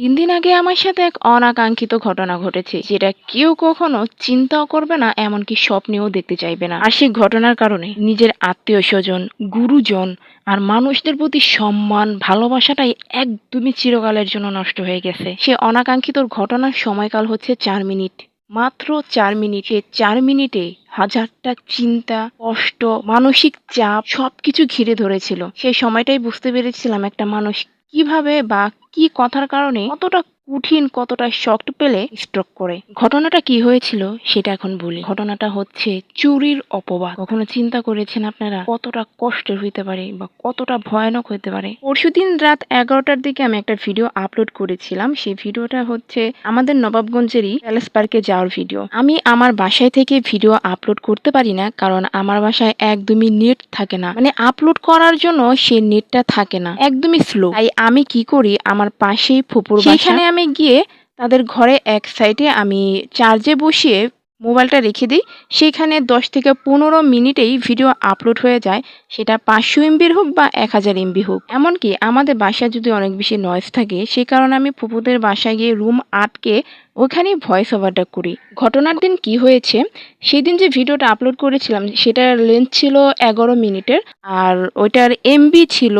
তিন দিন আগে আমার সাথে এক অনাকাঙ্ক্ষিত ঘটনা ঘটেছে, যেটা কেউ কখনো চিন্তাও করবে না, এমনকি স্বপ্নেও দেখতে চাইবে না। আর সেই ঘটনার কারণে নিজের আত্মীয় স্বজন, গুরুজন আর মানুষদের প্রতি সম্মান, ভালোবাসাটাই একদমই চিরকালের জন্য নষ্ট হয়ে গেছে। সে অনাকাঙ্ক্ষিত ঘটনার সময়কাল হচ্ছে চার মিনিট। মাত্র চার মিনিট, চার মিনিটে হাজারটা চিন্তা, কষ্ট, মানসিক চাপ সবকিছু ঘিরে ধরেছিল। সেই সময়টাই বুঝতে পেরেছিলাম একটা মানুষ কীভাবে বা কি কথার কারণে কতটা কঠিন কতটা শক্ট পেলে স্ট্রোক করে। ঘটনাটা কি হয়েছিল সেটা এখন বলি। ঘটনাটা হচ্ছে চুরির অপবাদ। কখনো চিন্তা করেছেন আপনারা কতটা কষ্টের হইতে পারে বা কতটা ভয়ানক হইতে পারে? পরশুদিন রাত এগারোটার দিকে আমি একটা ভিডিও আপলোড করেছিলাম। সেই ভিডিওটা হচ্ছে আমাদের নবাবগঞ্জেরই প্যালেস পার্কে যাওয়ার ভিডিও আমি আমার বাসায় থেকে ভিডিও আপলোড করতে পারি না, কারণ আমার বাসায় একদমই নেট থাকে না। মানে আপলোড করার জন্য সে নেটটা থাকে না। একদমই স্লো তাই আমি কি করি? আমার পাশেই ফুপুর সেখানে আমি গিয়ে তাদের ঘরে এক সাইডে আমি চার্জে বসিয়ে মোবাইলটা রেখে দিই। সেখানে দশ থেকে পনেরো মিনিটেই ভিডিও আপলোড হয়ে যায়। সেটা পাঁচশো এমবির হোক বা এক হাজার এমবি হোক। এমনকি আমাদের বাসায় যদি অনেক বেশি নয়েজ থাকে, সে কারণে আমি ফুপুদের বাসায় গিয়ে রুম আটকে ওখানেই ভয়েস ওভারটা করি। ঘটনার দিন কি হয়েছে? সেদিন যে ভিডিওটা আপলোড করেছিলাম, সেটার লেন্থ ছিল এগারো মিনিটের। আর ওইটার এমবি ছিল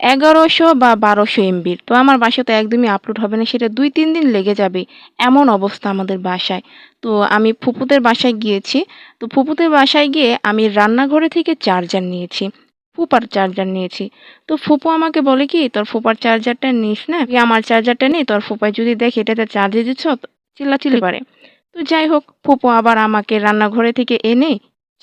এগারোশো বা বারোশো এমবির তো আমার বাসায় তো একদমই আপলোড হবে না, সেটা দুই, তিন দিন লেগে যাবে এমন অবস্থা আমাদের বাসায়। তো আমি ফুপুদের বাসায় গিয়েছি, তো ফুপুদের বাসায় গিয়ে আমি রান্নাঘরে থেকে চার্জার নিয়েছি, ফুপার চার্জার নিয়েছি। তো ফুপু আমাকে বলে কি, তোর ফুপার চার্জারটা নিস না আমার চার্জারটা নেই তোর ফুপায় যদি দেখে এটাতে চার্জে দিচ্ছ চিল্লাচিল্লি পারে তো যাই হোক, ফুপু আবার আমাকে রান্নাঘরে থেকে এনে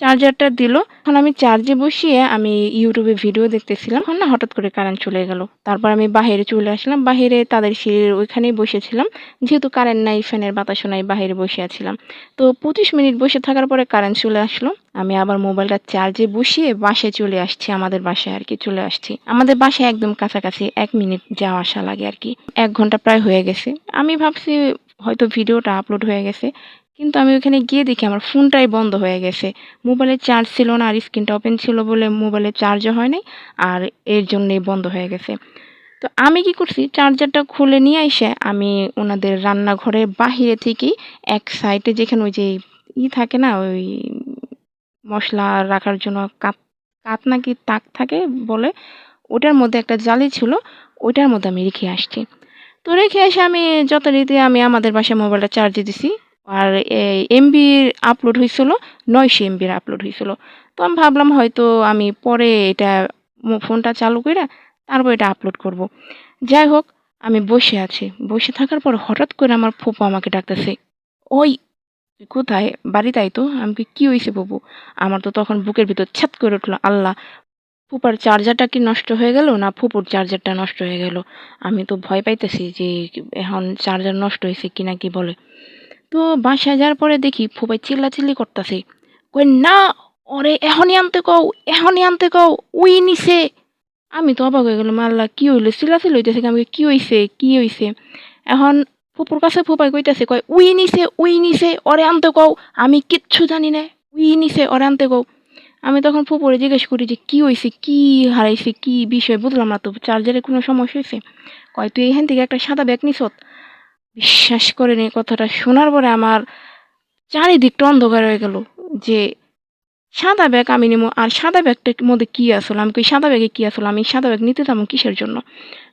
চার্জারটা দিল। এখন আমি চার্জে বসিয়ে আমি ইউটিউবে ভিডিও দেখতেছিলাম। তখন না হঠাৎ করে কারেন্ট চলে গেল। তারপর আমি বাইরে চলে আসলাম। বাইরে তাদের সিঁড়ির ওইখানেই বসেছিলাম। যেহেতু কারেন্ট নাই, ফ্যানের বাতাসও নাই বাইরে বসে আছিলাম। তো পঁচিশ মিনিট বসে থাকার পরে কারেন্ট চলে আসলো। আমি আবার মোবাইলটা চার্জে বসিয়ে বাসায় চলে আসছি। আমাদের বাসায় আর কি চলে আসছি। আমাদের বাসায় একদম কাছাকাছি এক মিনিট যাওয়া আসা লাগে আর কি। এক ঘণ্টা প্রায় হয়ে গেছে। আমি ভাবছি হয়তো ভিডিওটা আপলোড হয়ে গেছে। কিন্তু আমি ওখানে গিয়ে দেখি আমার ফোনটাই বন্ধ হয়ে গেছে। মোবাইলের চার্জ ছিল না আর স্ক্রিনটা ওপেন ছিল বলে মোবাইলের চার্জও হয় নাই আর এর জন্যই বন্ধ হয়ে গেছে। তো আমি কি করছি চার্জারটা খুলে নিয়ে এসে আমি ওনাদের রান্নাঘরের বাহিরে থেকেই এক সাইডে যেখানে ওই যে ই থাকে না, ওই মশলা রাখার জন্য কাত কাত নাকি তাক থাকে বলে, ওটার মধ্যে একটা জালি ছিল, ওইটার মধ্যে আমি রেখে আসছি। তো রেখে এসে আমি যত যথারীতি আমি আমাদের বাসায় মোবাইলটা চার্জে দিছি। আর এমবি আপলোড হয়েছিল নয়শো এমবির আপলোড হয়েছিল তো আমি ভাবলাম হয়তো আমি পরে এটা ফোনটা চালু করে তারপর এটা আপলোড করব। যাই হোক, আমি বসে আছি। বসে থাকার পর হঠাৎ করে আমার ফুপু আমাকে ডাকতেছে, ওই কোথায়? বাড়ি তাই তো। আমি কি হয়েছে বাবু আমার তো তখন বুকের ভিতর ছাত করে উঠল, আল্লাহ, ফুপার চার্জারটা কি নষ্ট হয়ে গেল না ফুপুর চার্জারটা নষ্ট হয়ে গেল? আমি তো ভয় পাইতেছি যে এখন চার্জার নষ্ট হয়েছে কি না কি বলে। তো বাসায় যাওয়ার পরে দেখি ফুপাই চিল্লাচিল্লি করতেছে। কই, না, ওরে, এখনই আনতে কও, এখনই আনতে কও, উই নিছে। আমি তো অবাক হয়ে গেলাম, আল্লাহ, কি হইল? চিল্লাচিল্লি হইতেছে আমি কি হইছে? কি হইছে? এখন ফুপুর কাছে ফুপাই কইতাছে কয় উই নিছে উই নিছে, ওরে আনতে কও, আমি কিচ্ছু জানি না, উই নিছে, ওরে আনতে কও। আমি তখন ফুপুরে জিজ্ঞেস করি যে, কি হয়েছে কি হারাইছে? কি বিষয়? বুঝলাম না তো, চার্জারে কোনো সমস্যা হয়েছে কয়, তুই এখান থেকে একটা সাদা ব্যাগ নিছত বিশ্বাস করেন এই কথাটা শোনার পরে আমার চারিদিকটা অন্ধকার হয়ে গেল যে সাদা ব্যাগ আমি নেব আর সাদা ব্যাগটার মধ্যে কী আসলো? আমি কই, সাদা ব্যাগে কী আসলো? আমি সাদা ব্যাগ নিতে যাব কিসের জন্য?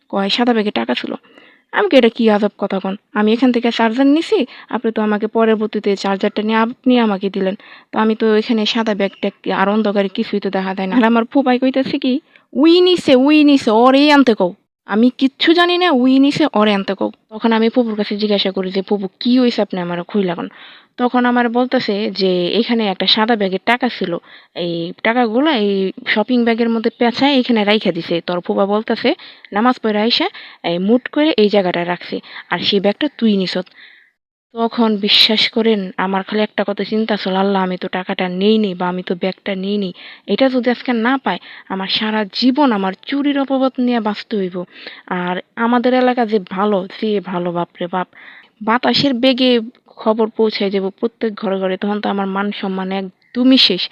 কয়, সাদা ব্যাগে টাকা ছিল। আমি কি এটা কী আজব কথা কন? আমি এখান থেকে চার্জার নিছি, আপনি তো আমাকে পরবর্তীতে চার্জারটা নিয়ে আপনি আমাকে দিলেন। তো আমি তো এখানে সাদা ব্যাগটা আর অন্ধকারে কিছুই তো দেখা দেয় না। আর আমার ফুপাই কইতেছে কি, উই নিছে উই নিছে ওরেই আনতে কও। আমি কিচ্ছু জানি না, উই নিছে অরে আনতে কো। তখন আমি পুপুর কাছে জিজ্ঞাসা করি যে পুপু কি হয়েছে আপনি আমার খুই লাগান তখন আমার বলতেছে যে, এখানে একটা সাদা ব্যাগের টাকা ছিল। এই টাকাগুলো এই শপিং ব্যাগের মধ্যে পেঁচায় এখানে রাইখা দিছে। তোর ফুবা বলতেছে, নামাজ পড়ে আইসা, এই মুট করে এই জায়গাটা রাখছে। আর সেই ব্যাগটা তুই নিছত তখন বিশ্বাস করেন, আমার খালি একটা কথা চিন্তা ছিল আল্লাহ, আমি তো টাকাটা নেই নি বা আমি তো ব্যাগটা নেই নি এটা যদি আজকে না পাই আমার সারা জীবন আমার চুরির অপবাদ নিয়ে বাঁচতে হইব। আর আমাদের এলাকা যে ভালো যে ভালো, বাপরে বাপ। বাতাসের বেগে খবর পৌঁছায় যাব প্রত্যেক ঘরে ঘরে, তখন তো আমার মান সম্মান তুমি শেষ,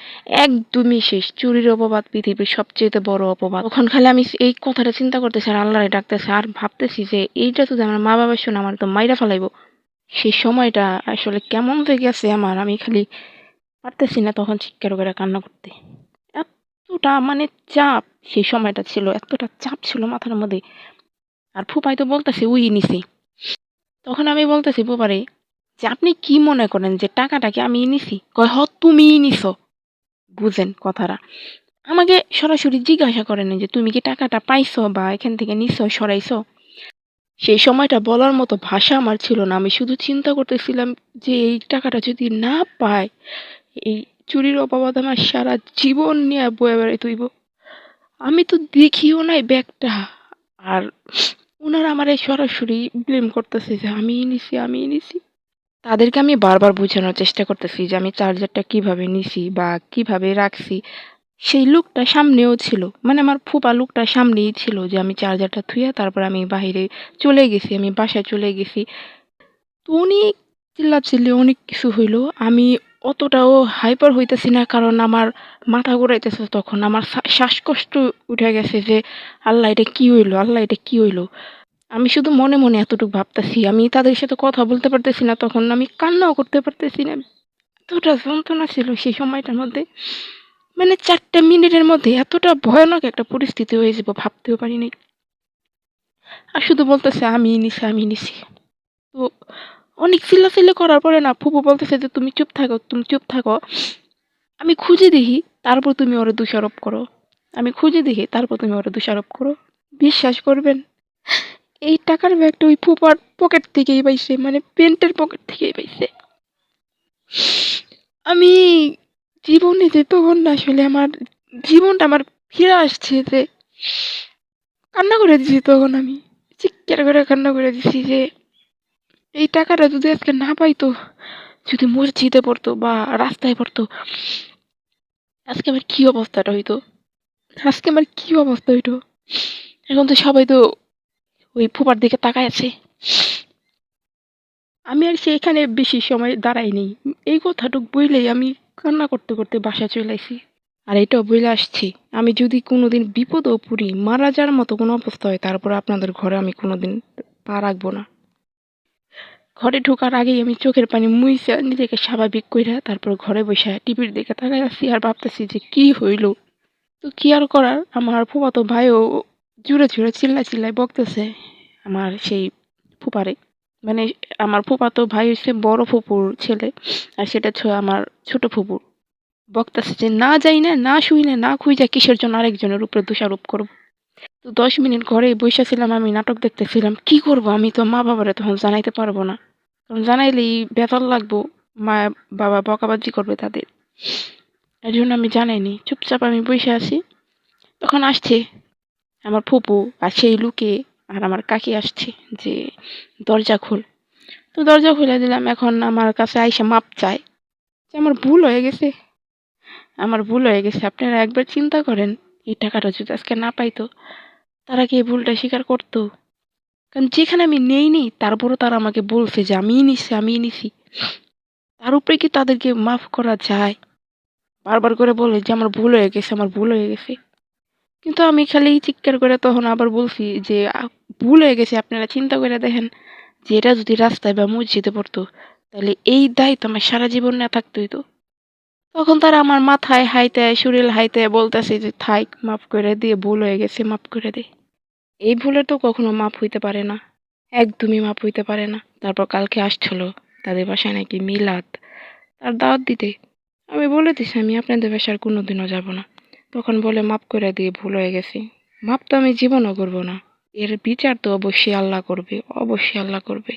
একদমই শেষ। চুরির অপবাদ পৃথিবীর সবচেয়ে বড় অপবাদ। তখন খালি আমি এই কথাটা চিন্তা করতেছি আর আল্লাহরে ডাকতেছি আর ভাবতেছি যে এইটা যদি আমার মা বাবা শুনে আমার তো মাইরা ফেলাইবো। সেই সময়টা আসলে কেমন হয়ে গেছে আমার, আমি খালি পারতেছি না তখন চিৎকার করে কান্না করতে। এতটা মানে চাপ সেই সময়টা ছিল, এতটা চাপ ছিল মাথার মধ্যে। আর ফুপাই তো বলতেছে, উই নিছি। তখন আমি বলতেছি ফুপারে যে আপনি কি মনে করেন যে টাকাটা কি আমি নিছি? কয়, হ তুমিই নিছো। বুঝেন কথাটা। আমাকে সরাসরি জিজ্ঞাসা করেন যে, তুমি কি টাকাটা পাইছো বা এখান থেকে নিছো, সরাইছো? সেই সময়টা বলার মতো ভাষা আমার ছিল না। আমি শুধু চিন্তা করতেছিলাম যে এই টাকাটা যদি না পাই এই চুরির অপবাদ আমার সারা জীবন নিয়ে বয়ে বেড়াই তুইব। আমি তো দেখিও নাই ব্যাগটা। আর ওনারা আমার সরাসরি ব্লেম করতেছে যে আমি নিছি আমি নিছি তাদেরকে আমি বারবার বোঝানোর চেষ্টা করতেছি যে আমি চার্জারটা কীভাবে নিছি বা কীভাবে রাখছি। সেই লোকটা সামনেও ছিল। মানে আমার ফুপা লোকটা সামনেই ছিল যে আমি চার্জারটা থুয়ে তারপর আমি বাইরে চলে গেছি, আমি বাসায় চলে গেছি। তো অনেক চিল্লাচিল্লি অনেক কিছু হইল। আমি অতটাও হাইপার হইতেছি না কারণ আমার মাথা ঘুরাইতেছে তখন। আমার শ্বা- শ্বাসকষ্ট উঠে গেছে যে আল্লাহ এটা কি হইল, আল্লাহ এটা কি হইল? আমি শুধু মনে মনে এতটুকু ভাবতেছি। আমি তাদের সাথে কথা বলতে পারতেছি না তখন। আমি কান্নাও করতে পারতেছি না। এতটা যন্ত্রণা ছিল সেই সময়টার মধ্যে। মানে চারটা মিনিটের মধ্যে এতটা ভয়ানক একটা পরিস্থিতি হয়ে যাব, ভাবতেও পারিনি আর শুধু বলতেছে, আমি নিছি আমি নিছি। তো অনেক চিল্লাচিল্লি করার পরে না ফুপু বলতেছে যে, তুমি চুপ থাকো, তুমি চুপ থাকো। আমি খুঁজে দেখি, তারপর তুমি ওরা দোষারোপ করো। আমি খুঁজে দেখি, তারপর তুমি ওরা দোষারোপ করো। বিশ্বাস করবেন, এই টাকার ব্যাগটা ওই ফুপার পকেট থেকেই পাইছে মানে প্যান্টের পকেট থেকেই পাইছে। আমি জীবনে যে তখন আসলে আমার জীবনটা আমার ফিরে আসছে যে কান্না করে দিছি তখন আমি। চিৎকার করে কান্না করে দিছি যে এই টাকাটা যদি আজকে না পাইতো, যদি মসজিদে পড়তো বা রাস্তায় পড়তো, আজকে আমার কি অবস্থাটা হইতো? আজকে আমার কি অবস্থা হইতো? এখন তো সবাই তো ওই ফুপার দিকে তাকায় আছে। আমি আর সেইখানে বেশি সময় দাঁড়াইনি এই কথাটুক বইলেই আমি কান্না করতে করতে বাসা চলে আসি। আর এটাও বলে আসছি। আমি যদি কোনোদিন বিপদও পড়ি, মারা যাওয়ার মতো কোনো অবস্থা হয়, তারপর আপনাদের ঘরে আমি কোনোদিন পা রাখব না। ঘরে ঢোকার আগেই আমি চোখের পানি মুইছে নিজেকে স্বাভাবিক কইরা তারপর ঘরে বসে টিভির দিকে তাকাই আছি আর ভাবতেছি যে কি হইল। তো কি আর করার? আমার ফুফাতো ভাইও জুড়ে জুড়ে চিল্লা চিল্লাই বকতেছে, আমার সেই ফুপারে মানে আমার ফুফাতো ভাই হচ্ছে বড় ফুপুর ছেলে, আর সেটা আমার ছোট ফুপুর বকতেছে যে না যাই না না শুই না না খুঁজা কিসের জন্য আরেকজনের উপরে দোষারোপ করব। তো দশ মিনিট ঘরে বসেছিলাম আমি, নাটক দেখতেছিলাম, কি করব আমি তো মা বাবারে তখন জানাইতে পারব না। কারণ জানাইলেই বেতন লাগবো, মা বাবা বকাবাজি করবে তাদের। এর জন্য আমি জানাইনি, চুপচাপ আমি বসে আছি। তখন আসছে আমার ফুপু, আর সেই লুকে আর আমার কাকি আসছে যে দরজা খোল। তো দরজা খুলে দিলাম, এখন আমার কাছে আইসা মাপ চায় যে আমার ভুল হয়ে গেছে। আমার ভুল হয়ে গেছে। আপনারা একবার চিন্তা করেন, এই টাকাটা যদি আজকে না পাইতো, তারা কি এই ভুলটা স্বীকার করতো? কারণ যেখানে আমি নেইনি তারপরও তারা আমাকে বলছে যে, আমিই নিছি আমিই নিছি। তার উপরে কি তাদেরকে মাফ করা যায়? বারবার করে বলে যে, আমার ভুল হয়ে গেছে, আমার ভুল হয়ে গেছে। কিন্তু আমি খালি চিৎকার করে তখন আবার বলছি যে ভুল হয়ে গেছে, আপনারা চিন্তা করে দেখেন যে এটা যদি রাস্তায় বা মসজিদে পড়তো, তাহলে এই দায়িত্ব আমার সারা জীবন না থাকতো হইতো। তখন তারা আমার মাথায় হাইতে, শরীর হাইতে বলতেছে যে থাইক মাফ করে দিয়ে ভুল হয়ে গেছে, মাফ করে দে। এই ভুলে তো কখনো মাপ হইতে পারে না, একদমই মাপ হইতে পারে না। তারপর কালকে আসছিল তাদের বাসায় নাকি মিলাদ, তার দাওয়াত দিতে। আমি বলে দিছি, আমি আপনাদের বাসার কোনোদিনও যাব না। তখন বলে মাপ করে দিয়ে ভুল হয়ে গেছি। মাপ তো আমি জীবনও করব না। এর বিচার তো অবশ্যই আল্লাহ করবে অবশ্যই আল্লাহ করবে।